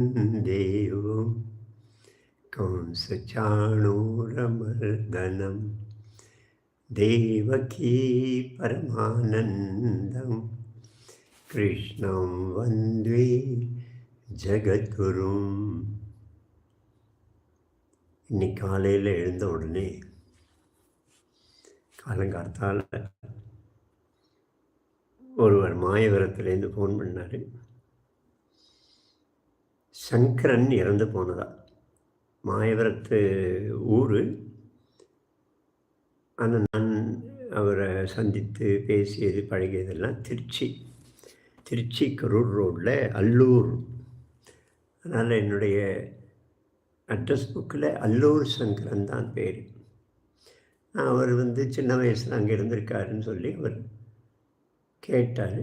देवं कंसचाणूरमर्दनं देवकी परमानन्दं कृष्णं वन्दे ஜகத்குரும் இன்னைக்கு காலையில் எழுந்த உடனே காலங்கார்த்தால் ஒருவர் மாயவரத்துலேருந்து ஃபோன் பண்ணார் சங்கரன் இறந்து போனதா? மாயவரத்து ஊர். ஆனால் நான் அவரை சந்தித்து பேசியது பழகியதெல்லாம் திருச்சி. திருச்சி கரூர் ரோட்டில் அல்லூர். அதனால் என்னுடைய அட்ரஸ் புக்கில் அல்லூர் சங்கரன் தான் பேர். அவர் வந்து சின்ன வயசில் அங்கே இருந்திருக்காருன்னு சொல்லி அவர் கேட்டார்.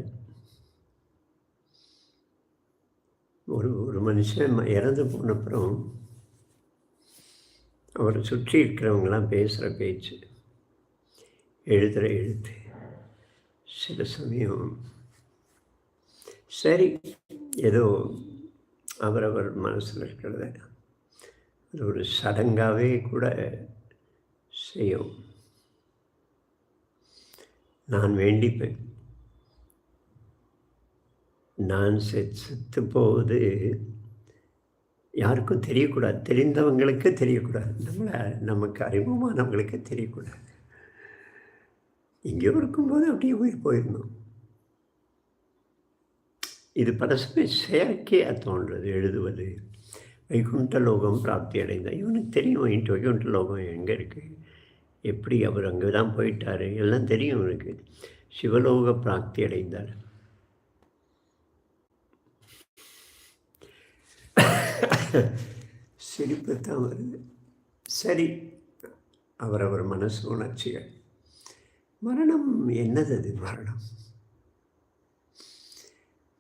ஒரு ஒரு மனுஷன் இறந்து போனப்புறம் அவரை சுற்றி இருக்கிறவங்களாம் பேசுகிற பேச்சு எழுதுகிற எழுத்து சில சமயம் சரி ஏதோ அவரவர் மனசில் இருக்கிறத அது ஒரு சடங்காகவே கூட செய்யும். நான் வேண்டிப்பேன். நான் செத்து போது யாருக்கும் தெரியக்கூடாது. தெரிந்தவங்களுக்கு தெரியக்கூடாது. நம்மளை நமக்கு அறிமுகமானவங்களுக்கு தெரியக்கூடாது. இங்கே இருக்கும்போது அப்படியே உயிர் போயிடணும். இது பரஸ்பர செயற்கையாக தோன்றது எழுதுவது. வைகுண்ட லோகம் பிராப்தி அடைந்தார். இவனுக்கு தெரியும் இன்ட்டு வைகுண்ட லோகம் எங்கே இருக்குது எப்படி அவர் அங்கே தான் போயிட்டார்? எல்லாம் தெரியும் இவனுக்கு. சிவலோக பிராப்தி அடைந்தார். சிரிப்பு தான் வருது. சரி அவரவர் மனசு உணர்ச்சிகள். மரணம் என்னது அது மரணம்?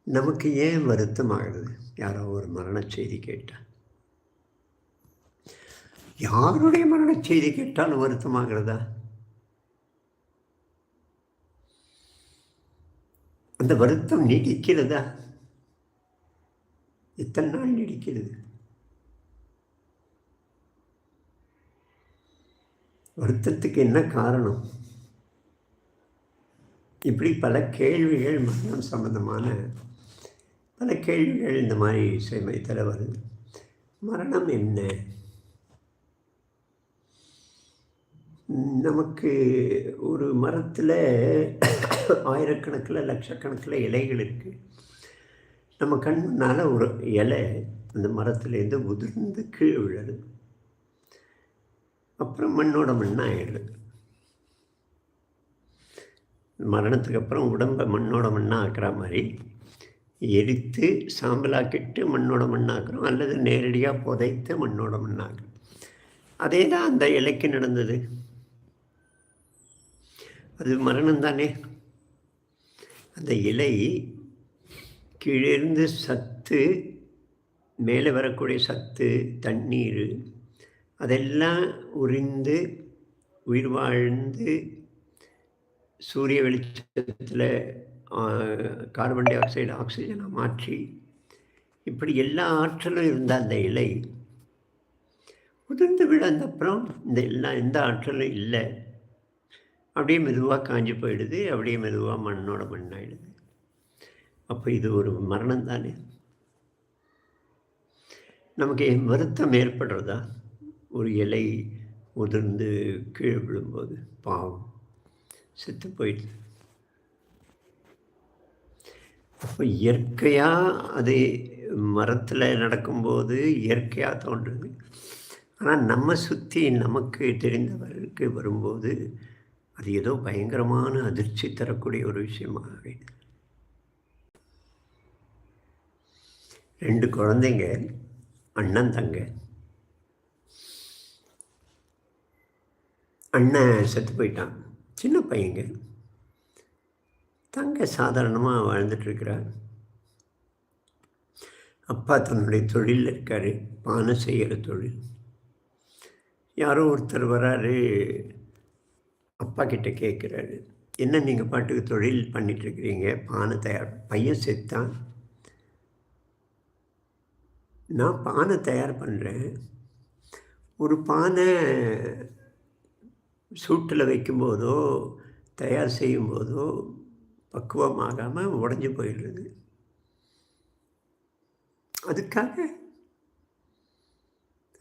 நமக்கு ஏன் வருத்தம் ஆகிறது யாரோ ஒரு மரண செய்தி கேட்டால் யாருடைய மரண செய்தி கேட்டாலும் வருத்தமாகிறதா? அந்த வருத்தம் நீடிக்கிறதா? எத்தனை நாள் நீடிக்கிறது? வருத்தத்துக்கு என்ன காரணம்? இப்படி பல கேள்விகள் மரணம் சம்பந்தமான பல கேள்விகள் இந்த மாதிரி இசைமயத்தில் வருது. மரணம் என்ன? நமக்கு ஒரு மரத்தில் ஆயிரக்கணக்கில் லட்சக்கணக்கில் இலைகள் இருக்குது நம்ம கண் ஒரு இலை அந்த மரத்துலேருந்து உதிர்ந்து கீழே விழுது. அப்புறம் மண்ணோட மண்ணாக ஆயிடுது. மரணத்துக்கு அப்புறம் உடம்பை மண்ணோட மண்ணாக ஆக்குற மாதிரி எரித்து சாம்பலாக்கிட்டு மண்ணோட மண்ணாக்குறோம் அல்லது நேரடியாக புதைத்து மண்ணோட மண்ணாக்குறோம் அதே தான் அந்த இலைக்கு நடந்தது. அது மரணம் தானே? அந்த இலை கீழிருந்து சத்து மேலே வரக்கூடிய சத்து தண்ணீர் அதெல்லாம் உறிந்து உயிர் வாழ்ந்து சூரிய வெளிச்சத்தில் கார்பன் டை ஆக்சைடு ஆக்சிஜனை மாற்றி இப்படி எல்லா ஆற்றலும் இருந்த அந்த இலை உதிர்ந்து விட அந்த அப்புறம் இந்த எல்லா எந்த ஆற்றலும் இல்லை. அப்படியே மெதுவாக காஞ்சி போயிடுது அப்படியே மெதுவாக மண்ணோட மண்ணாயிடுது. அப்போ இது ஒரு மரணம் தானே? நமக்கு வருத்தம் ஏற்படுறதா? ஒரு இலை உதிர்ந்து கீழே விழும்போது பாவம். செத்து போயிடுது. அப்போ இயற்கையாக அது மரத்தில் நடக்கும்போது இயற்கையாக தோன்றுது. ஆனால் நம்ம சுற்றி நமக்கு தெரிந்தவருக்கு வரும்போது அது ஏதோ பயங்கரமான அதிர்ச்சி தரக்கூடிய ஒரு விஷயமாக ரெண்டு குழந்தைங்க அண்ணன் தங்க. அண்ணன் செத்து போயிட்டான். சின்ன பையங்க. தங்க சாதாரணமாக வாழ்ந்துட்டுருக்கிறார். அப்பா தன்னுடைய தொழிலில் இருக்கார். பானை செய்கிற தொழில். யாரோ ஒருத்தர் வராரு. அப்பா கிட்ட கேட்குறாரு என்ன நீங்கள் பாட்டுக்கு தொழில் பண்ணிகிட்ருக்கிறீங்க பானை தயார் பையன் செத்தான். நான் பானை தயார் பண்ணுறேன் ஒரு பானை சூட்டில் வைக்கும்போதோ தயார் செய்யும்போதோ பக்குவமாகாமல் உடஞ்சி போயிடுறது. அதுக்காக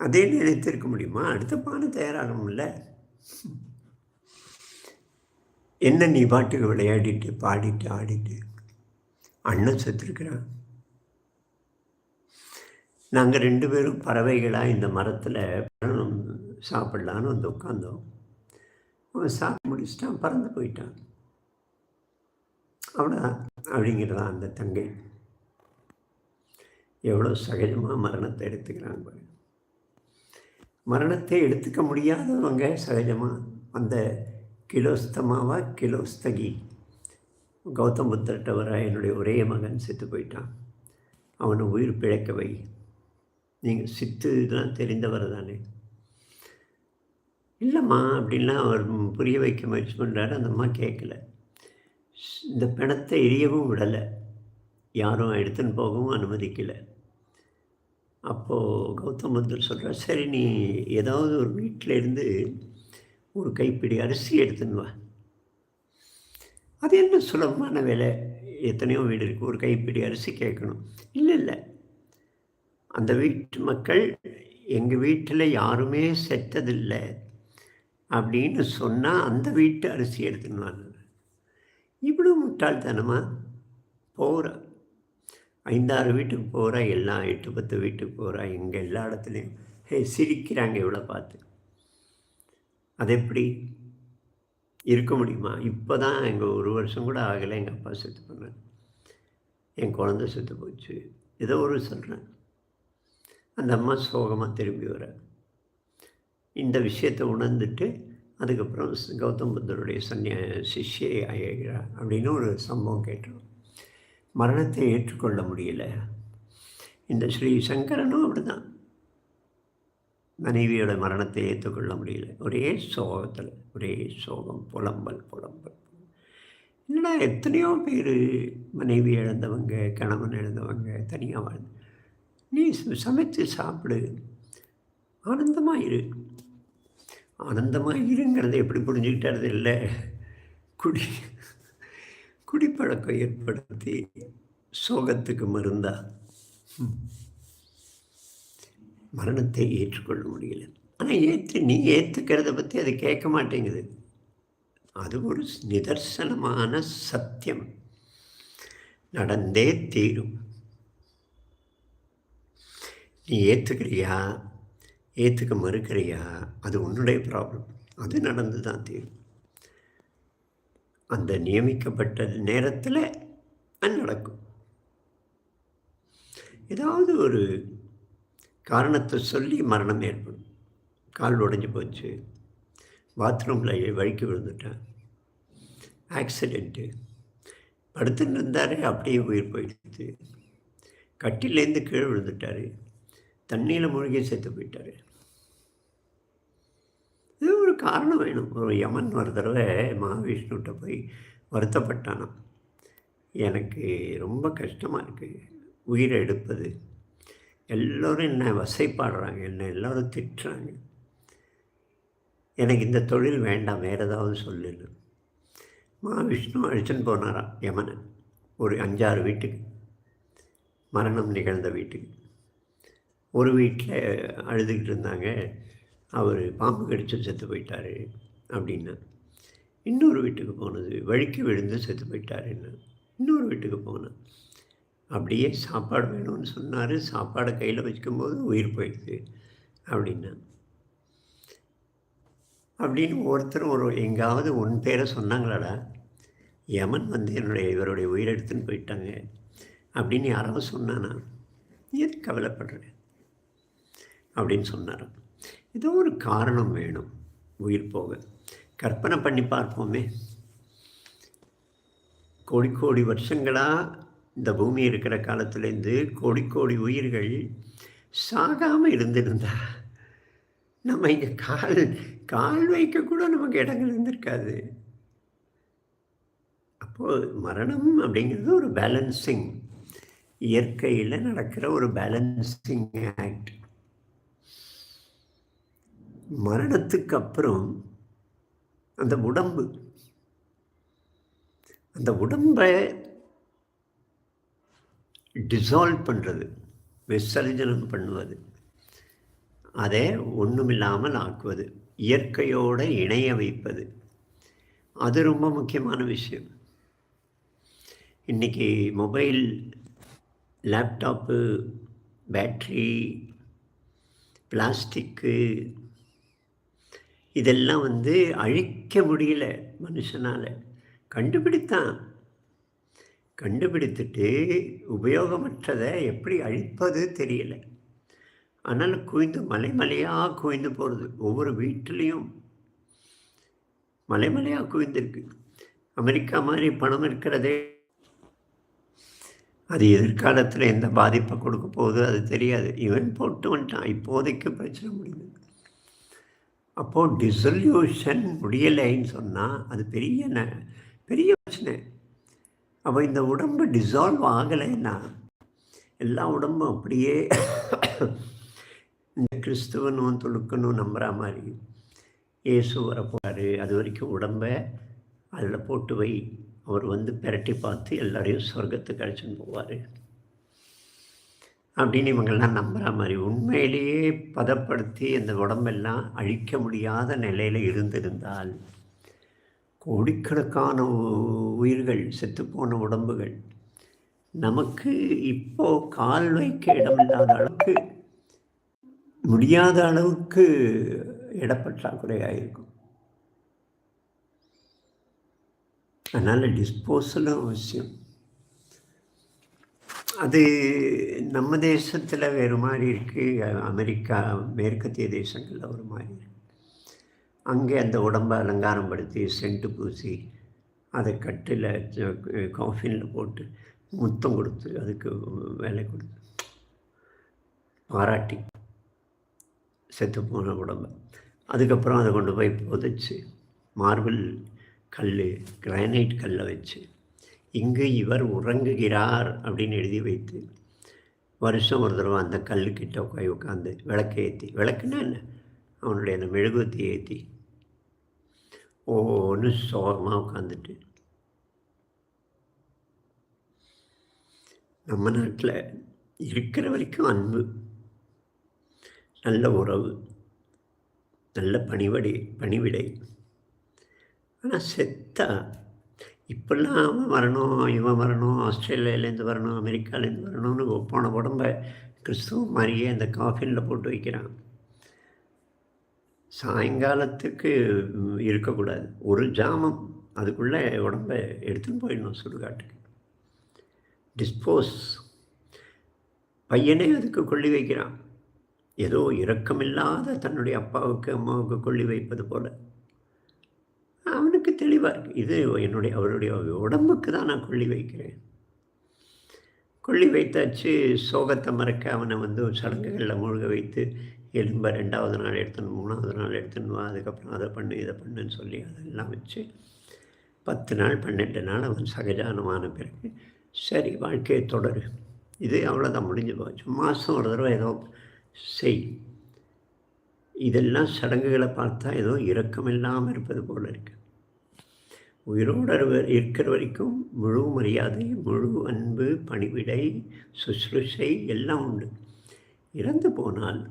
அதே நினைத்திருக்க முடியுமா? அடுத்த பானை தயாராகணும்ல. என்ன நீ பாட்டுக்கு விளையாடிட்டு பாடிட்டு ஆடிட்டு அண்ணன் செத்துருக்கிறான். நாங்கள் ரெண்டு பேரும் பறவைகளாக இந்த மரத்தில் சாப்பிட்லான்னு வந்து உட்காந்தோம் அவன் சாப்பிட்டு முடிச்சுட்டான் பறந்து போயிட்டான். அவ்வளோதான் அப்படிங்கிறதான் அந்த தங்கை. எவ்வளோ சகஜமாக மரணத்தை எடுத்துக்கிறாங்க மரணத்தை எடுத்துக்க முடியாதவங்க சகஜமாக அந்த கிலோஸ்தமாவா கிலோஸ்தகி? கௌதம் புத்தர்கிட்ட வர என்னுடைய ஒரே மகன் செத்து போயிட்டான். அவனை உயிர் பிழைக்கவை நீங்கள் சித்து இதெல்லாம் தெரிந்தவர் தானே இல்லைம்மா அப்படின்லாம் அவர் புரிய வைக்க முயற்சி பண்ணுறாரு அந்த அம்மா கேட்கல. இந்த பிணத்தை எரியவும் விடலை. யாரும் எடுத்துன்னு போகவும் அனுமதிக்கலை. அப்போது கௌதம் புத்தர் சொல்கிறார் சரி நீ ஏதாவது ஒரு வீட்டிலேருந்து ஒரு கைப்பிடி அரிசி எடுத்துன்னு வா. அது என்ன சுலபமான வேலை? எத்தனையோ வீடு இருக்குது ஒரு கைப்பிடி அரிசி கேட்கணும். இல்லை இல்லை. அந்த வீட்டு மக்கள் எங்கள் வீட்டில் யாருமே செத்ததில்லை. அப்படின்னு சொன்னால் அந்த வீட்டு அரிசி எடுத்துன்னு இவ்வளோ முட்டாள்தனமாக போகிறா ஐந்தாறு வீட்டுக்கு போகிறா எல்லாம் எட்டு பத்து வீட்டுக்கு போகிறா எங்கள் எல்லா இடத்துலையும். ஹே சிரிக்கிறாங்க இவ்வளோ பார்த்து. அது எப்படி? இருக்க முடியுமா? இப்போ தான் எங்கள் ஒரு வருஷம் கூட ஆகலை எங்கள் அப்பா செத்து பண்ணேன் என் குழந்த செத்து போச்சு. ஏதோ ஒரு சொல்கிறேன் அந்த அம்மா சோகமாக திரும்பி வர இந்த விஷயத்தை உணர்ந்துட்டு அதுக்கப்புறம் கௌதம் புத்தருடைய சன்னிய சிஷ்யை ஆகிறார் அப்படின்னு ஒரு சம்பவம் கேட்டோம். மரணத்தை ஏற்றுக்கொள்ள முடியல. இந்த ஸ்ரீ சங்கரனும் அப்படிதான் மனைவியோட மரணத்தை ஏற்றுக்கொள்ள முடியல. ஒரே சோகத்தில் ஒரே சோகம் புலம்பல் புலம்பல். என்னடா எத்தனையோ பேர் மனைவி இழந்தவங்க கணவன் இழந்தவங்க தனியாக வாழ்ந்து நீ சமைத்து சாப்பிடு. ஆனந்தமாக இரு. ஆனந்தமாக இருங்கிறத எப்படி புரிஞ்சுக்கிட்டது இல்லை குடி குடிப்பழக்கம் ஏற்படுத்தி சோகத்துக்கு மருந்தா? மரணத்தை ஏற்றுக்கொள்ள முடியல. ஆனால் ஏற்று நீ ஏற்றுக்கிறத பற்றி அது கேட்க மாட்டேங்குது. அது ஒரு நிதர்சனமான சத்தியம். நடந்தே தீரும். நீ ஏற்றுக்கிறியா ஏற்றுக்க மறுக்கிறியா? அது உன்னுடைய ப்ராப்ளம் அது நடந்து தான் தீரும். அந்த நியமிக்கப்பட்ட நேரத்தில் அது நடக்கும். ஏதாவது ஒரு காரணத்தை சொல்லி மரணம் ஏற்படும். கால் உடஞ்சி போச்சு. பாத்ரூமில் வழுக்கி விழுந்துட்டேன். ஆக்சிடெண்ட்டு படுத்துன்னு இருந்தார் அப்படியே உயிர் போயிடுச்சு. கட்டிலேருந்து கீழே விழுந்துட்டார். தண்ணியில் மூழ்கி செத்து போயிட்டார். இது ஒரு காரணம் வேணும். ஒரு யமன் ஒரு தடவை மகாவிஷ்ணுகிட்ட போய் வருத்தப்பட்டானான் எனக்கு ரொம்ப கஷ்டமாக இருக்குது உயிரை எடுப்பது. எல்லோரும் என்னை வசைப்பாடுறாங்க. என்னை எல்லோரும் திட்டுறாங்க. எனக்கு இந்த தொழில் வேண்டாம். வேறு ஏதாவது சொல்லுன்னு. மகாவிஷ்ணு அழிச்சுன்னு போனாராம் யமனை. ஒரு அஞ்சாறு வீட்டுக்கு. மரணம் நிகழ்ந்த வீட்டுக்கு. ஒரு வீட்டில் அழுதுகிட்டு இருந்தாங்க. அவர் பாம்பு கடிச்சு செத்து போயிட்டார் அப்படின்னா. இன்னொரு வீட்டுக்கு போனது வழிக்கு விழுந்து செத்து போயிட்டாருன்னு. இன்னொரு வீட்டுக்கு போனேன் அப்படியே சாப்பாடு வேணும்னு சொன்னார். சாப்பாடை கையில் வச்சுக்கும்போது உயிர் போயிடுது அப்படின்னா. அப்படின்னு ஒருத்தர் ஒரு எங்காவது உன் பேரை சொன்னாங்களாடா. யமன் வந்து என்னுடைய இவருடைய உயிரெடுத்துன்னு போயிட்டாங்க அப்படின்னு யாராவது சொன்னானா. எது கவலைப்படுறேன் அப்படின்னு சொன்னார். ஏதோ ஒரு காரணம் வேணும். உயிர் போக. கற்பனை பண்ணி பார்ப்போமே. கோடி கோடி வருஷங்களாக இந்த பூமி இருக்கிற காலத்துலேருந்து கோடி கோடி உயிர்கள் சாகாமல் இருந்திருந்தா நம்ம இங்கே கால் கால் வைக்கக்கூட நமக்கு இடங்கள் இருந்திருக்காது. அப்போது மரணம் அப்படிங்கிறது ஒரு பேலன்சிங் இயற்கையில் நடக்கிற ஒரு பேலன்சிங் ஆக்ட் மரணத்துக்கு அப்புறம் அந்த உடம்பு அந்த உடம்பை டிசால்வ் பண்ணுறது விசர்ஜனம் பண்ணுவது அதை ஒன்றுமில்லாமல் ஆக்குவது இயற்கையோடு இணைய வைப்பது. அது ரொம்ப முக்கியமான விஷயம். இன்றைக்கி மொபைல் லேப்டாப்பு பேட்ரி பிளாஸ்டிக்கு இதெல்லாம் வந்து அழிக்க முடியல மனுஷனால். கண்டுபிடித்தான். கண்டுபிடித்துட்டு உபயோகமற்றதை எப்படி அழிப்பது தெரியலை. ஆனால் குவிந்து மலை மலையாக குவிந்து போகிறது ஒவ்வொரு வீட்டிலையும் மலை மலையாக குவிந்திருக்கு. அமெரிக்கா மாதிரி பணம் இருக்கிறதே. அது எதிர்காலத்தில் எந்த பாதிப்பை கொடுக்க போகுது அது தெரியாது. இவன் போட்டு வந்துட்டான். இப்போதைக்கு பிரச்சனை முடியுது. அப்போது டிசல்யூஷன் முடியலைன்னு சொன்னால் அது பெரிய ந பெரிய பிரச்சனை. அப்போ இந்த உடம்பு டிசால்வ் ஆகலைன்னா எல்லா உடம்பும் அப்படியே இந்த கிறிஸ்துவனும் துளுக்கணும் நம்புகிற மாதிரி இயேசு வரப்போகிறாரு அது வரைக்கும் உடம்பை அதில் போட்டு வை. அவர் வந்து பெரட்டி பார்த்து எல்லாரையும் சொர்க்கத்துக்கு அழைச்சின்னு போவார். அப்படின்னு இவங்கெல்லாம் நம்புகிற மாதிரி உண்மையிலேயே பதப்படுத்தி அந்த உடம்பெல்லாம் அழிக்க முடியாத நிலையில் இருந்திருந்தால் கோடிக்கணக்கான உயிர்கள் செத்துப்போன உடம்புகள். நமக்கு இப்போ கால் வைக்க இடமில்லாத அளவுக்கு முடியாத அளவுக்கு இடப்பற்றாக்குறையாக இருக்கும் அதனால் டிஸ்போசலும் அவசியம். அது நம்ம தேசத்தில் வேறு மாதிரி இருக்குது அமெரிக்கா மேற்கத்திய தேசங்களில் ஒரு மாதிரி இருக்குது அங்கே அந்த உடம்பை அலங்காரம் படுத்தி சென்ட்டு பூசி அதை கட்டில் காஃபினில் போட்டு முத்தம் கொடுத்து அதுக்கு வேலை கொடுத்து பாராட்டி செத்து போன உடம்பை. அதுக்கப்புறம் அதை கொண்டு போய் புதைச்சி மார்பிள் கல் கிரானைட் கல்லை வச்சு இங்கு இவர் உறங்குகிறார் அப்படின்னு எழுதி வைத்து வருஷம் ஒரு தடவை அந்த கல்லுக்கிட்ட உட்காய் உட்காந்து விளக்கு ஏற்றி விளக்குன்னா என்ன? அவனுடைய அந்த மெழுகுத்தி ஏற்றி ஒன்று சோகமாக உட்காந்துட்டு நம்ம நாட்டில் இருக்கிற வரைக்கும் அன்பு நல்ல உறவு நல்ல பணிவடை பணிவிடை ஆனால் செத்தா இப்படிலாம் அவன் வரணும் இவன் வரணும் ஆஸ்திரேலியாலேருந்து வரணும் அமெரிக்காலேருந்து வரணும்னு போன உடம்ப கிறிஸ்துவ மாதிரியே அந்த காஃபினில் போட்டு வைக்கிறான். சாயங்காலத்துக்கு இருக்கக்கூடாது. ஒரு ஜாமம் அதுக்குள்ளே உடம்ப எடுத்துன்னு போயிடணும் சுடுகாட்டுக்கு. டிஸ்போஸ் பையனே அதுக்கு கொள்ளி வைக்கிறான். ஏதோ இரக்கமில்லாத தன்னுடைய அப்பாவுக்கு அம்மாவுக்கு கொள்ளி வைப்பது போல். தெளிவாக இருக்குது இது என்னுடைய அவருடைய உடம்புக்கு தான் நான் கொள்ளி வைக்கிறேன். கொள்ளி வைத்தாச்சு சோகத்தை மறக்க அவனை வந்து சடங்குகளில் மூழ்க வைத்து எலும்பை ரெண்டாவது நாள் எடுத்துன்னு மூணாவது நாள் எடுத்துன்னு வா அதுக்கப்புறம் அதை பண்ணு இதை பண்ணுன்னு சொல்லி அதெல்லாம் வச்சு பத்து நாள் பன்னெண்டு நாள் அவன் சகஜானமான பிறகு சரி வாழ்க்கையை தொடரு. இது அவ்வளோதான் முடிஞ்சு போச்சு மாதம் ஒரு தடவை ஏதோ செய். இதெல்லாம் சடங்குகளை பார்த்தா ஏதோ இரக்கம் இல்லாமல் இருப்பது போல் இருக்குது உயிரோடு இருக்கிற வரைக்கும் முழு மரியாதை முழு அன்பு பணிவிடை சுசுருஷை எல்லாம் உண்டு. இறந்து போனால்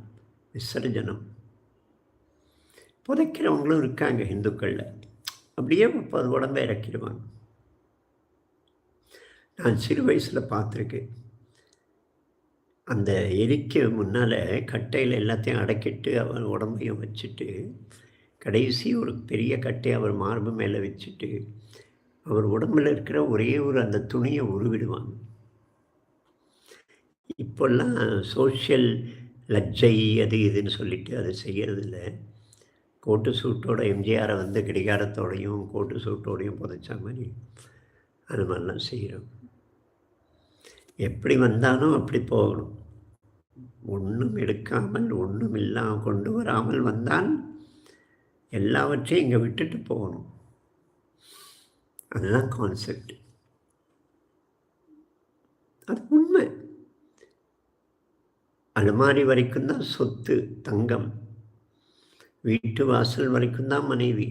விசர்ஜனம். புதைக்கிறவங்களும் இருக்காங்க இந்துக்களில். அப்படியே முப்பது உடம்பை இறக்கிடுவாங்க. நான் சிறு வயசில் பார்த்துருக்கேன். அந்த எரிக்க முன்னால் கட்டையில் எல்லாத்தையும் அடக்கிட்டு அவன் உடம்பையும் வச்சுட்டு கடைசி ஒரு பெரிய கட்டையை அவர் மார்பு மேலே வச்சுட்டு அவர் உடம்பில் இருக்கிற ஒரே ஒரு அந்த துணியை உருவிடுவாங்க. இப்போல்லாம் சோஷியல் லஜ்ஜை அது இதுன்னு சொல்லிட்டு அதை செய்கிறதில்ல கோட்டு சூட்டோட எம்ஜிஆரை வந்து கடிகாரத்தோடையும் கோட்டு சூட்டோடையும் புதைச்ச மாதிரி அது மாதிரிலாம் செய்கிறோம் எப்படி வந்தாலும் அப்படி போகணும். ஒன்றும் எடுக்காமல் ஒன்றும் இல்லாமல் கொண்டு வராமல் வந்தால் எல்லாவற்றையும் இங்கே விட்டுட்டு போகணும். அதுதான் கான்செப்ட் அது உண்மை. அலுமாரி வரைக்கும் தான் சொத்து தங்கம். வீட்டு வாசல் வரைக்கும் தான் மனைவி.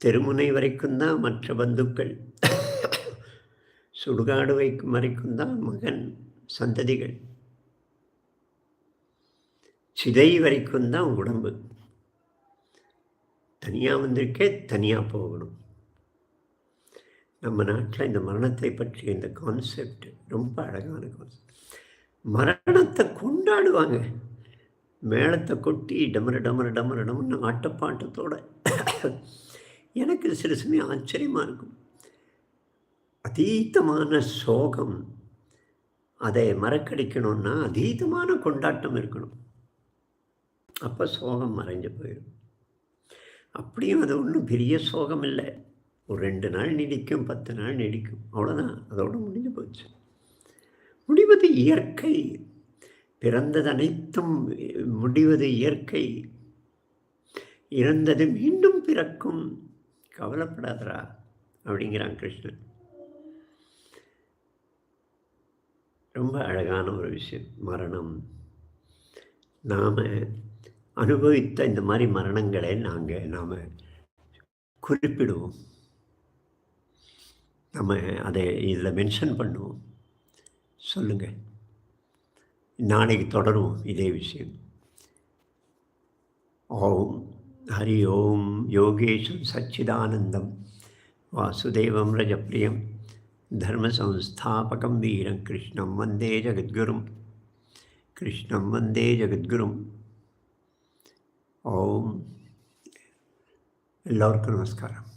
தெருமுனை வரைக்கும் தான் மற்ற பந்துக்கள். சுடுகாடு வைக்கும் வரைக்கும் தான் மகன் சந்ததிகள். சிதை வரைக்கும் தான் உடம்பு. தனியாக வந்திருக்கே தனியாக போகணும். நம்ம நாட்டில் இந்த மரணத்தை பற்றிய இந்த கான்செப்ட் ரொம்ப அழகான கான்செப்ட் மரணத்தை கொண்டாடுவாங்க. மேளத்தை கொட்டி டமர டமர டமர டமர்னு ஆட்டப்பாட்டத்தோட. எனக்கு சில சமயம் ஆச்சரியமாக இருக்கும். அதீதமான சோகம் அதை மறக்கடிக்கணும்னா அதீதமான கொண்டாட்டம் இருக்கணும். அப்போ சோகம் மறைஞ்சு போயிடும். அப்படியும் அது ஒன்றும் பெரிய சோகம் இல்லை. ஒரு ரெண்டு நாள் நீடிக்கும் பத்து நாள் நீடிக்கும். அவ்வளோதான் அதோடு முடிஞ்சு போச்சு. முடிவது இயற்கை. பிறந்தது அனைத்தும் முடிவது இயற்கை. இறந்தது மீண்டும் பிறக்கும். கவலைப்படாதரா அப்படிங்கிறான் கிருஷ்ணன். ரொம்ப அழகான ஒரு விஷயம். மரணம். நாம் அனுபவித்த இந்த மாதிரி மரணங்களை நாங்கள் நாம் குறிப்பிடுவோம். நம்ம அதை இதில் மென்ஷன் பண்ணுவோம். சொல்லுங்கள் நாளைக்கு தொடரும் இதே விஷயம். ஓம் ஹரி ஓம் யோகேஷம் சச்சிதானந்தம். வாசுதேவம் ரஜப்பிரியம். தர்மசம்ஸ்தாபகம் வீரம். கிருஷ்ணம் வந்தே ஜகத்குரும். கிருஷ்ணம் வந்தே ஜகத்குரும். ഓം. എല്ലാവർക്കും നമസ്കാരം.